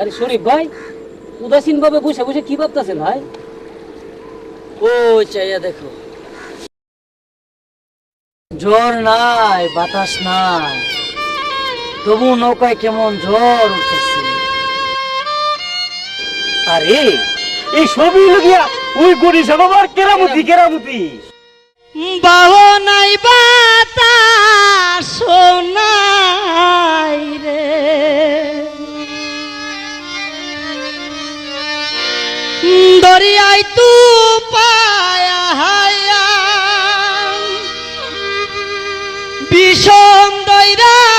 আরে শরীফ ভাই উদাসীন ভাবে বসে বসে কি ভাবতেছেন ভাই? ও চাইয়া দেখো। নাই বাতাস নাই। তবু নৌকায় কেমন ঝড় উঠেছে আরে এই সবই লগিয়া ওই গরিব কেরামতি কেরামতি। বাহ নাই বাত কইরা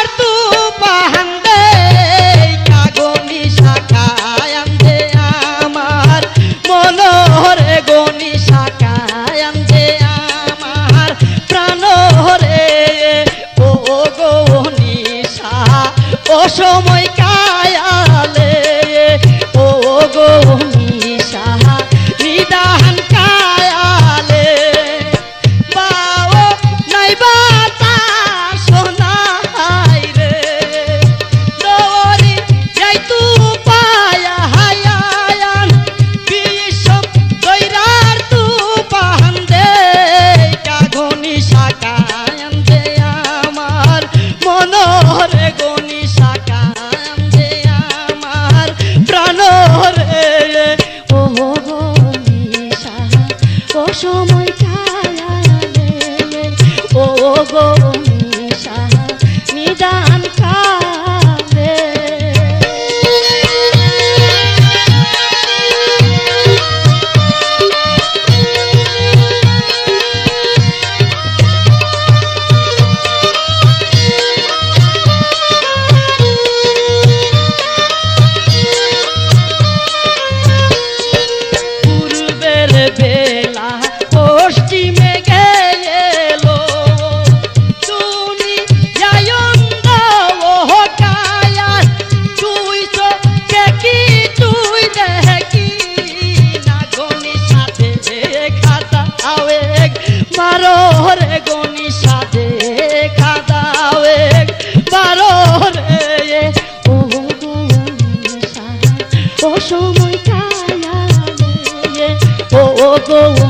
Oh.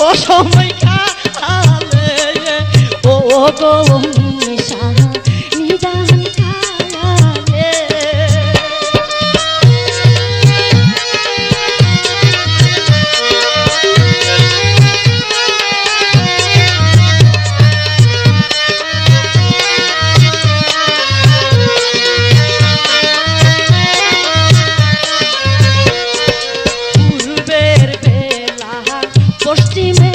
ও সময় খালে ও গো পশ্চিমে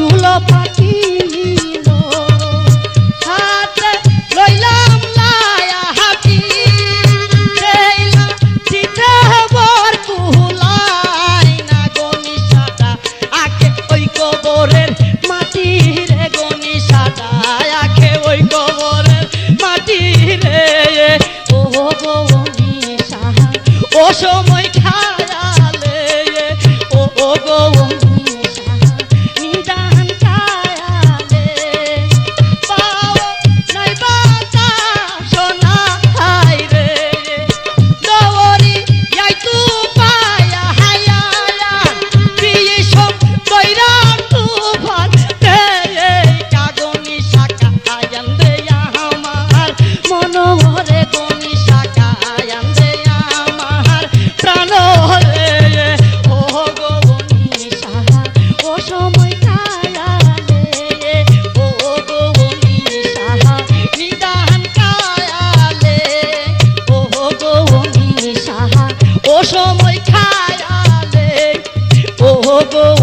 চুল পাখিল Oh.